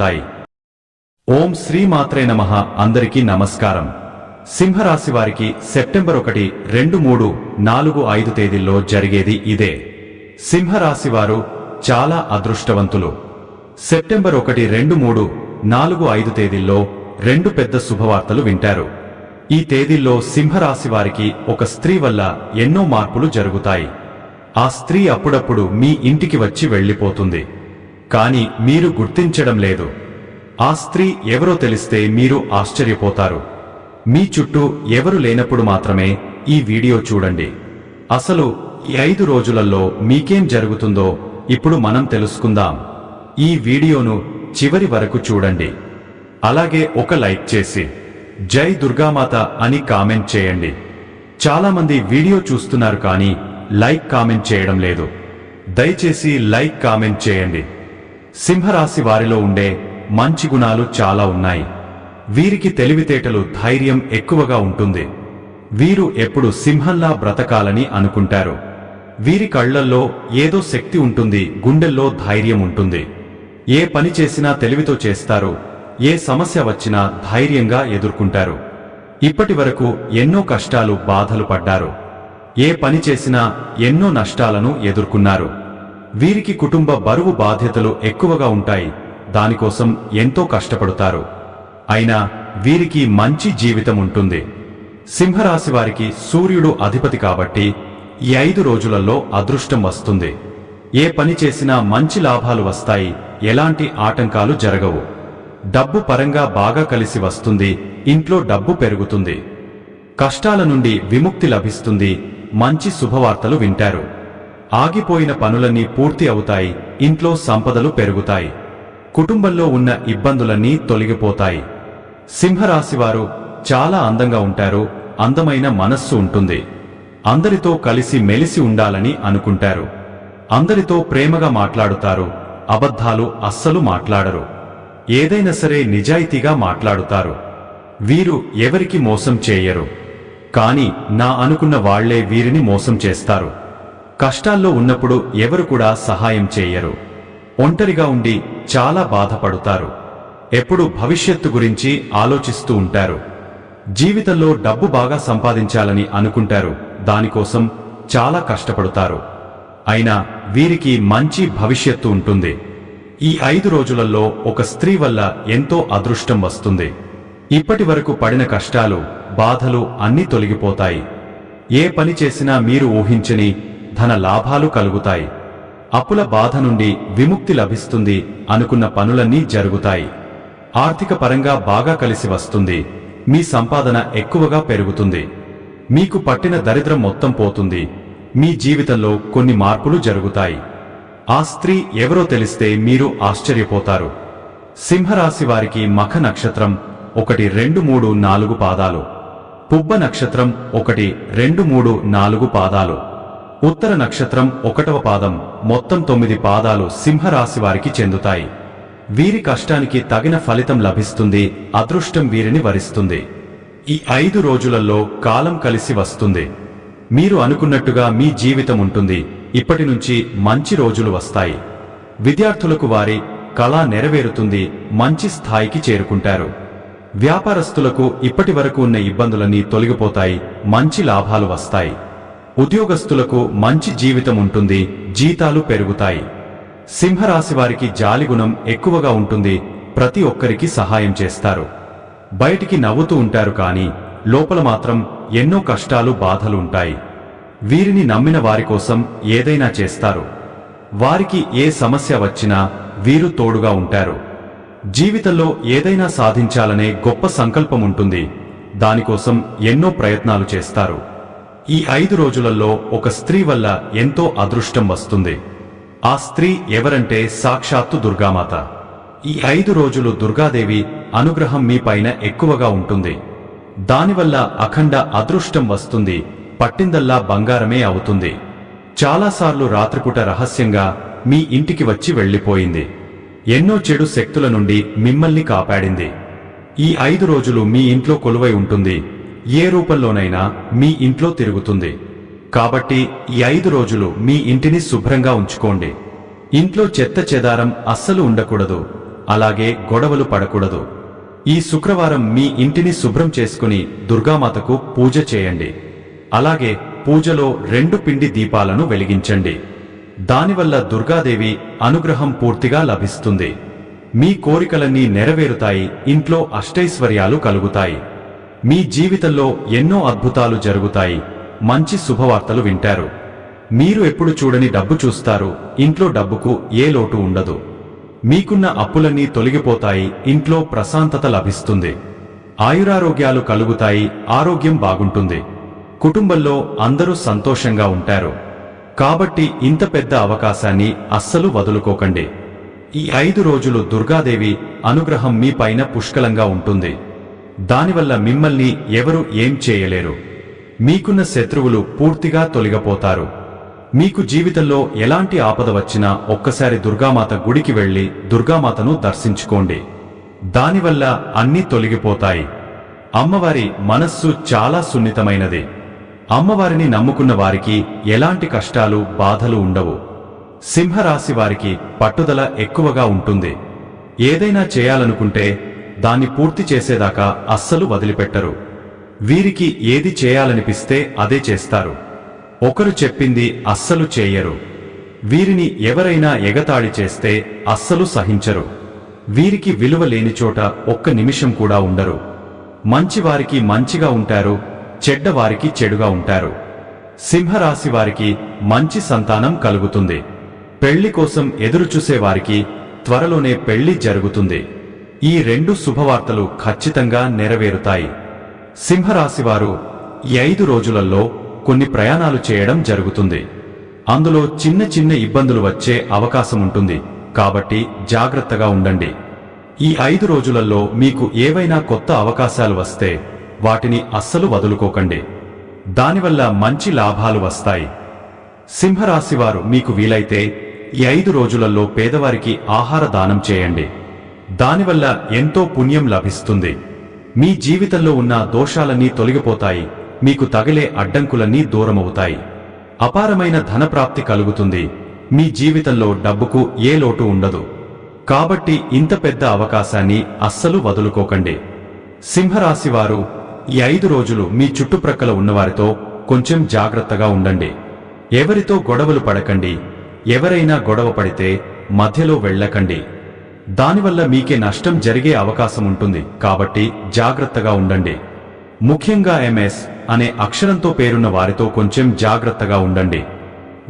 తాయి ఓం శ్రీమాత్రే నమ. అందరికీ నమస్కారం. సింహరాశి వారికి సెప్టెంబర్ ఒకటి రెండు మూడు నాలుగు ఐదు తేదీల్లో జరిగేది ఇదే. సింహరాశి వారు చాలా అదృష్టవంతులు. సెప్టెంబర్ ఒకటి రెండు మూడు నాలుగు ఐదు తేదీల్లో రెండు పెద్ద శుభవార్తలు వింటారు. ఈ తేదీల్లో సింహరాశి వారికి ఒక స్త్రీ వల్ల ఎన్నో మార్పులు జరుగుతాయి. ఆ స్త్రీ అప్పుడప్పుడు మీ ఇంటికి వచ్చి వెళ్ళిపోతుంది. కాని మీరు గుర్తించడం లేదు. ఆ స్త్రీ ఎవరో తెలిస్తే మీరు ఆశ్చర్యపోతారు. మీ చుట్టూ ఎవరు లేనప్పుడు మాత్రమే ఈ వీడియో చూడండి. అసలు ఈ ఐదు రోజులలో మీకేం జరుగుతుందో ఇప్పుడు మనం తెలుసుకుందాం. ఈ వీడియోను చివరి వరకు చూడండి. అలాగే ఒక లైక్ చేసి జై దుర్గామాత అని కామెంట్ చేయండి. చాలామంది వీడియో చూస్తున్నారు కానీ లైక్ కామెంట్ చేయడం లేదు. దయచేసి లైక్ కామెంట్ చేయండి. సింహరాశి వారిలో ఉండే మంచి గుణాలు చాలా ఉన్నాయి. వీరికి తెలివితేటలు ధైర్యం ఎక్కువగా ఉంటుంది. వీరు ఎప్పుడు సింహంలా బ్రతకాలని అనుకుంటారు. వీరి కళ్ళల్లో ఏదో శక్తి ఉంటుంది గుండెల్లో ధైర్యం ఉంటుంది. ఏ పని చేసినా తెలివితో చేస్తారు ఏ సమస్య వచ్చినా ధైర్యంగా ఎదుర్కొంటారు. ఇప్పటి వరకు ఎన్నో కష్టాలు బాధలు పడ్డారు. ఏ పని చేసినా ఎన్నో నష్టాలను ఎదుర్కొన్నారు. వీరికి కుటుంబ బరువు బాధ్యతలు ఎక్కువగా ఉంటాయి దానికోసం ఎంతో కష్టపడతారు. అయినా వీరికి మంచి జీవితం ఉంటుంది. సింహరాశి వారికి సూర్యుడు అధిపతి కాబట్టి ఈ ఐదు రోజులలో అదృష్టం వస్తుంది. ఏ పని చేసినా మంచి లాభాలు వస్తాయి ఎలాంటి ఆటంకాలు జరగవు. డబ్బు పరంగా బాగా కలిసి వస్తుంది ఇంట్లో డబ్బు పెరుగుతుంది. కష్టాల నుండి విముక్తి లభిస్తుంది మంచి శుభవార్తలు వింటారు. ఆగిపోయిన పనులన్నీ పూర్తి అవుతాయి ఇంట్లో సంపదలు పెరుగుతాయి కుటుంబంలో ఉన్న ఇబ్బందులన్నీ తొలగిపోతాయి. సింహరాశివారు చాలా అందంగా ఉంటారు అందమైన మనస్సు ఉంటుంది. అందరితో కలిసి మెలిసి ఉండాలని అనుకుంటారు. అందరితో ప్రేమగా మాట్లాడుతారు అబద్ధాలు అస్సలు మాట్లాడరు. ఏదైనా సరే నిజాయితీగా మాట్లాడుతారు. వీరు ఎవరికి మోసం చేయరు. కాని నా అనుకున్న వాళ్ళే వీరిని మోసం చేస్తారు. కష్టాల్లో ఉన్నప్పుడు ఎవరు కూడా సహాయం చేయరు. ఒంటరిగా ఉండి చాలా బాధపడుతారు. ఎప్పుడు భవిష్యత్తు గురించి ఆలోచిస్తూ ఉంటారు. జీవితంలో డబ్బు బాగా సంపాదించాలని అనుకుంటారు. దానికోసం చాలా కష్టపడుతారు. అయినా వీరికి మంచి భవిష్యత్తు ఉంటుంది. ఈ ఐదు రోజులలో ఒక స్త్రీ వల్ల ఎంతో అదృష్టం వస్తుంది. ఇప్పటి వరకు పడిన కష్టాలు బాధలు అన్నీ తొలగిపోతాయి. ఏ పని చేసినా మీరు ఊహించని ధన లాభాలు కలుగుతాయి. అప్పుల బాధ నుండి విముక్తి లభిస్తుంది అనుకున్న పనులన్నీ జరుగుతాయి. ఆర్థిక పరంగా బాగా కలిసి వస్తుంది. మీ సంపాదన ఎక్కువగా పెరుగుతుంది. మీకు పట్టిన దరిద్రం మొత్తం పోతుంది. మీ జీవితంలో కొన్ని మార్పులు జరుగుతాయి. ఆ స్త్రీ ఎవరో తెలిస్తే మీరు ఆశ్చర్యపోతారు. సింహరాశి వారికి మఖ నక్షత్రం ఒకటి రెండు మూడు నాలుగు పాదాలు. పుబ్బ నక్షత్రం ఒకటి రెండు మూడు నాలుగు పాదాలు. ఉత్తర నక్షత్రం ఒకటవ పాదం. మొత్తం తొమ్మిది పాదాలు సింహరాశి వారికి చెందుతాయి. వీరి కష్టానికి తగిన ఫలితం లభిస్తుంది అదృష్టం వీరిని వరిస్తుంది. ఈ ఐదు రోజులలో కాలం కలిసి వస్తుంది. మీరు అనుకున్నట్టుగా మీ జీవితం ఉంటుంది. ఇప్పటి నుంచి మంచి రోజులు వస్తాయి. విద్యార్థులకు వారి కళ నెరవేరుతుంది మంచి స్థాయికి చేరుకుంటారు. వ్యాపారస్తులకు ఇప్పటి వరకు ఉన్న ఇబ్బందులన్నీ తొలగిపోతాయి మంచి లాభాలు వస్తాయి. ఉద్యోగస్తులకు మంచి జీవితం ఉంటుంది జీతాలు పెరుగుతాయి. సింహరాశి వారికి జాలిగుణం ఎక్కువగా ఉంటుంది ప్రతి ఒక్కరికి సహాయం చేస్తారు. బయటికి నవ్వుతూ ఉంటారు కానీ లోపల మాత్రం ఎన్నో కష్టాలు బాధలు ఉంటాయి. వీరిని నమ్మిన వారి కోసం ఏదైనా చేస్తారు. వారికి ఏ సమస్య వచ్చినా వీరు తోడుగా ఉంటారు. జీవితంలో ఏదైనా సాధించాలనే గొప్ప సంకల్పం ఉంటుంది. దానికోసం ఎన్నో ప్రయత్నాలు చేస్తారు. ఈ ఐదు రోజులలో ఒక స్త్రీ వల్ల ఎంతో అదృష్టం వస్తుంది. ఆ స్త్రీ ఎవరంటే సాక్షాత్తు దుర్గామాత. ఈ ఐదు రోజులు దుర్గాదేవి అనుగ్రహం మీ పైన ఎక్కువగా ఉంటుంది. దానివల్ల అఖండ అదృష్టం వస్తుంది పట్టిందల్లా బంగారమే అవుతుంది. చాలాసార్లు రాత్రిపూట రహస్యంగా మీ ఇంటికి వచ్చి వెళ్ళిపోయింది. ఎన్నో చెడు శక్తుల నుండి మిమ్మల్ని కాపాడింది. ఈ ఐదు రోజులు మీ ఇంట్లో కొలువై ఉంటుంది. ఏ రూపంలోనైనా మీ ఇంట్లో తిరుగుతుంది. కాబట్టి ఈ ఐదు రోజులు మీ ఇంటిని శుభ్రంగా ఉంచుకోండి. ఇంట్లో చెత్త చెదారం అస్సలు ఉండకూడదు. అలాగే గొడవలు పడకూడదు. ఈ శుక్రవారం మీ ఇంటిని శుభ్రం చేసుకుని దుర్గామాతకు పూజ చేయండి. అలాగే పూజలో రెండు పిండి దీపాలను వెలిగించండి. దానివల్ల దుర్గాదేవి అనుగ్రహం పూర్తిగా లభిస్తుంది. మీ కోరికలన్నీ నెరవేరుతాయి. ఇంట్లో అష్టైశ్వర్యాలు కలుగుతాయి. మీ జీవితంలో ఎన్నో అద్భుతాలు జరుగుతాయి. మంచి శుభవార్తలు వింటారు. మీరు ఎప్పుడు చూడని డబ్బు చూస్తారు. ఇంట్లో డబ్బుకు ఏ లోటు ఉండదు. మీకున్న అప్పులన్నీ తొలగిపోతాయి. ఇంట్లో ప్రశాంతత లభిస్తుంది. ఆయురారోగ్యాలు కలుగుతాయి. ఆరోగ్యం బాగుంటుంది. కుటుంబంలో అందరూ సంతోషంగా ఉంటారు. కాబట్టి ఇంత పెద్ద అవకాశాన్ని అస్సలు వదులుకోకండి. ఈ ఐదు రోజులు దుర్గాదేవి అనుగ్రహం మీ పైన పుష్కలంగా ఉంటుంది. దానివల్ల మిమ్మల్ని ఎవరు ఏం చేయలేరు. మీకున్న శత్రువులు పూర్తిగా తొలగిపోతారు. మీకు జీవితంలో ఎలాంటి ఆపద వచ్చినా ఒక్కసారి దుర్గామాత గుడికి వెళ్ళి దుర్గామాతను దర్శించుకోండి. దానివల్ల అన్నీ తొలగిపోతాయి. అమ్మవారి మనస్సు చాలా సున్నితమైనది. అమ్మవారిని నమ్ముకున్న వారికి ఎలాంటి కష్టాలు బాధలు ఉండవు. సింహరాశి వారికి పట్టుదల ఎక్కువగా ఉంటుంది. ఏదైనా చేయాలనుకుంటే దాన్ని పూర్తి చేసేదాకా అస్సలు వదిలిపెట్టరు. వీరికి ఏది చేయాలనిపిస్తే అదే చేస్తారు. ఒకరు చెప్పింది అస్సలు చేయరు. వీరిని ఎవరైనా ఎగతాళి చేస్తే అస్సలు సహించరు. వీరికి విలువ లేని చోట ఒక్క నిమిషం కూడా ఉండరు. మంచివారికి మంచిగా ఉంటారు చెడ్డవారికి చెడుగా ఉంటారు. సింహరాశి వారికి మంచి సంతానం కలుగుతుంది. పెళ్ళి కోసం ఎదురుచూసేవారికి త్వరలోనే పెళ్ళి జరుగుతుంది. ఈ రెండు శుభవార్తలు ఖచ్చితంగా నెరవేరుతాయి. సింహరాశివారు ఈ ఐదు రోజులలో కొన్ని ప్రయాణాలు చేయడం జరుగుతుంది. అందులో చిన్న చిన్న ఇబ్బందులు వచ్చే అవకాశం ఉంటుంది. కాబట్టి జాగ్రత్తగా ఉండండి. ఈ ఐదు రోజులలో మీకు ఏవైనా కొత్త అవకాశాలు వస్తే వాటిని అస్సలు వదులుకోకండి. దానివల్ల మంచి లాభాలు వస్తాయి. సింహరాశివారు మీకు వీలైతే ఈ ఐదు రోజులలో పేదవారికి ఆహార దానం చేయండి. దానివల్ల ఎంతో పుణ్యం లభిస్తుంది. మీ జీవితంలో ఉన్న దోషాలన్నీ తొలగిపోతాయి. మీకు తగిలే అడ్డంకులన్నీ దూరమవుతాయి. అపారమైన ధనప్రాప్తి కలుగుతుంది. మీ జీవితంలో డబ్బుకు ఏ లోటు ఉండదు. కాబట్టి ఇంత పెద్ద అవకాశాన్ని అస్సలు వదులుకోకండి. సింహరాశివారు ఈ ఐదు రోజులు మీ చుట్టుప్రక్కల ఉన్నవారితో కొంచెం జాగ్రత్తగా ఉండండి. ఎవరితో గొడవలు పడకండి. ఎవరైనా గొడవ పడితే మధ్యలో వెళ్ళకండి. దానివల్ల మీకే నష్టం జరిగే అవకాశం ఉంటుంది కాబట్టి జాగ్రత్తగా ఉండండి. ముఖ్యంగా ఎంఎస్ అనే అక్షరంతో పేరున్న వారితో కొంచెం జాగ్రత్తగా ఉండండి.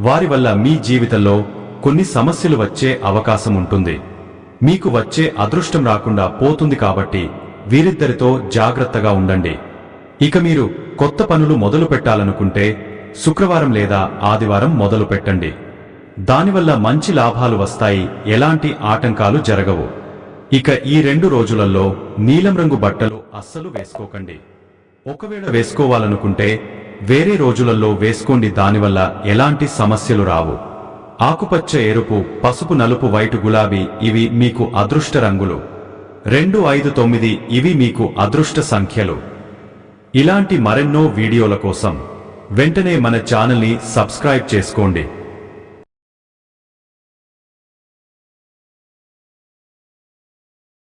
వారి వల్ల మీ జీవితంలో కొన్ని సమస్యలు వచ్చే అవకాశం ఉంటుంది మీకు వచ్చే అదృష్టం రాకుండా పోతుంది కాబట్టి వీరిద్దరితో జాగ్రత్తగా ఉండండి. ఇక మీరు కొత్త పనులు మొదలు పెట్టాలనుకుంటే శుక్రవారం లేదా ఆదివారం మొదలు పెట్టండి దానివల్ల మంచి లాభాలు వస్తాయి. ఎలాంటి ఆటంకాలు జరగవు. ఇక ఈ రెండు రోజులలో నీలం రంగు బట్టలు అస్సలు వేసుకోకండి. ఒకవేళ వేసుకోవాలనుకుంటే వేరే రోజులలో వేసుకోండి. దానివల్ల ఎలాంటి సమస్యలు రావు. ఆకుపచ్చ ఎరుపు పసుపు నలుపు వైటు గులాబీ ఇవి మీకు అదృష్ట రంగులు. రెండు ఐదు తొమ్మిది ఇవి మీకు అదృష్ట సంఖ్యలు. ఇలాంటి మరెన్నో వీడియోల కోసం వెంటనే మన ఛానల్ని సబ్స్క్రైబ్ చేసుకోండి.